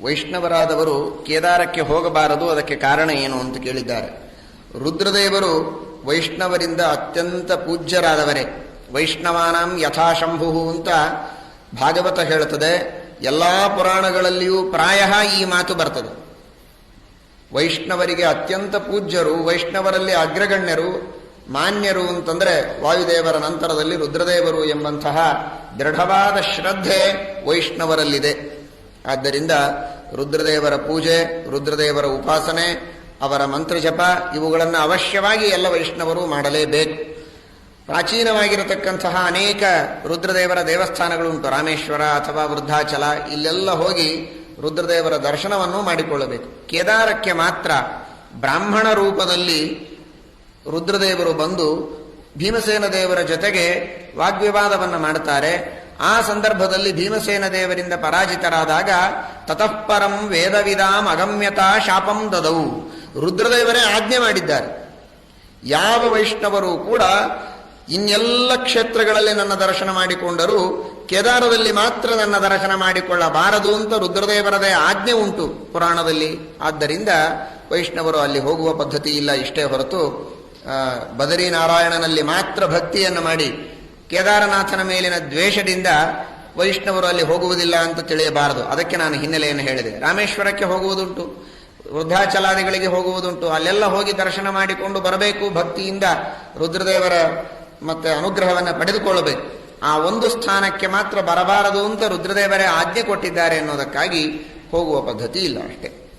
ವೈಷ್ಣವರಾದವರು ಕೇದಾರಕ್ಕೆ ಹೋಗಬಾರದು, ಅದಕ್ಕೆ ಕಾರಣ ಏನು ಅಂತ ಕೇಳಿದ್ದಾರೆ. ರುದ್ರದೇವರು ವೈಷ್ಣವರಿಂದ ಅತ್ಯಂತ ಪೂಜ್ಯರಾದವರೇ. ವೈಷ್ಣವಾನಂ ಯಥಾಶಂಭು ಅಂತ ಭಾಗವತ ಹೇಳುತ್ತದೆ. ಎಲ್ಲಾ ಪುರಾಣಗಳಲ್ಲಿಯೂ ಪ್ರಾಯ ಈ ಮಾತು ಬರ್ತದೆ. ವೈಷ್ಣವರಿಗೆ ಅತ್ಯಂತ ಪೂಜ್ಯರು, ವೈಷ್ಣವರಲ್ಲಿ ಅಗ್ರಗಣ್ಯರು, ಮಾನ್ಯರು ಅಂತಂದ್ರೆ ವಾಯುದೇವರ ನಂತರದಲ್ಲಿ ರುದ್ರದೇವರು ಎಂಬಂತಹ ದೃಢವಾದ ಶ್ರದ್ಧೆ ವೈಷ್ಣವರಲ್ಲಿದೆ. ಆದ್ದರಿಂದ ರುದ್ರದೇವರ ಪೂಜೆ, ರುದ್ರದೇವರ ಉಪಾಸನೆ, ಅವರ ಮಂತ್ರ ಜಪ, ಇವುಗಳನ್ನು ಅವಶ್ಯವಾಗಿ ಎಲ್ಲ ವೈಷ್ಣವರು ಮಾಡಲೇಬೇಕು. ಪ್ರಾಚೀನವಾಗಿರತಕ್ಕಂತಹ ಅನೇಕ ರುದ್ರದೇವರ ದೇವಸ್ಥಾನಗಳುಂಟು ರಾಮೇಶ್ವರ ಅಥವಾ ವೃದ್ಧಾಚಲ, ಇಲ್ಲೆಲ್ಲ ಹೋಗಿ ರುದ್ರದೇವರ ದರ್ಶನವನ್ನು ಮಾಡಿಕೊಳ್ಳಬೇಕು. ಕೇದಾರಕ್ಕೆ ಮಾತ್ರ ಬ್ರಾಹ್ಮಣ ರೂಪದಲ್ಲಿ ರುದ್ರದೇವರು ಬಂದು ಭೀಮಸೇನ ದೇವರ ಜೊತೆಗೆ ವಾಗ್ವಿವಾದವನ್ನು ಮಾಡುತ್ತಾರೆ ಆ ಸಂದರ್ಭದಲ್ಲಿ ಭೀಮಸೇನ ದೇವರಿಂದ ಪರಾಜಿತರಾದಾಗ ತತಃಪರಂ ವೇದವಿದಾಂ ಅಗಮ್ಯತಾ ಶಾಪಂ ದದವು ರುದ್ರದೇವರೇ ಆಜ್ಞೆ ಮಾಡಿದ್ದಾರೆ. ಯಾವ ವೈಷ್ಣವರು ಕೂಡ ಇನ್ನೆಲ್ಲ ಕ್ಷೇತ್ರಗಳಲ್ಲಿ ನನ್ನ ದರ್ಶನ ಮಾಡಿಕೊಂಡರೂ, ಕೇದಾರದಲ್ಲಿ ಮಾತ್ರ ನನ್ನ ದರ್ಶನ ಮಾಡಿಕೊಳ್ಳಬಾರದು ಅಂತ ರುದ್ರದೇವರದೇ ಆಜ್ಞೆ ಉಂಟು ಪುರಾಣದಲ್ಲಿ. ಆದ್ದರಿಂದ ವೈಷ್ಣವರು ಅಲ್ಲಿ ಹೋಗುವ ಪದ್ಧತಿ ಇಲ್ಲ, ಇಷ್ಟೇ ಹೊರತು ಬದರಿನಾರಾಯಣನಲ್ಲಿ ಮಾತ್ರ ಭಕ್ತಿಯನ್ನು ಮಾಡಿ ಕೇದಾರನಾಥನ ಮೇಲಿನ ದ್ವೇಷದಿಂದ ವೈಷ್ಣವರು ಅಲ್ಲಿ ಹೋಗುವುದಿಲ್ಲ ಅಂತ ತಿಳಿಯಬಾರದು. ಅದಕ್ಕೆ ನಾನು ಹಿನ್ನೆಲೆಯನ್ನು ಹೇಳಿದೆ. ರಾಮೇಶ್ವರಕ್ಕೆ ಹೋಗುವುದುಂಟು, ವೃದ್ಧಾಚಲಾದಿಗಳಿಗೆ ಹೋಗುವುದುಂಟು. ಅಲ್ಲೆಲ್ಲ ಹೋಗಿ ದರ್ಶನ ಮಾಡಿಕೊಂಡು ಬರಬೇಕು ಭಕ್ತಿಯಿಂದ ರುದ್ರದೇವರ ಮತ್ತೆ ಅನುಗ್ರಹವನ್ನು ಪಡೆದುಕೊಳ್ಳಬೇಕು. ಆ ಒಂದು ಸ್ಥಾನಕ್ಕೆ ಮಾತ್ರ ಬರಬಾರದು ಅಂತ ರುದ್ರದೇವರೇ ಆಜ್ಞೆ ಕೊಟ್ಟಿದ್ದಾರೆ ಅನ್ನೋದಕ್ಕಾಗಿ ಹೋಗುವ ಪದ್ಧತಿ ಇಲ್ಲ ಅಷ್ಟೇ.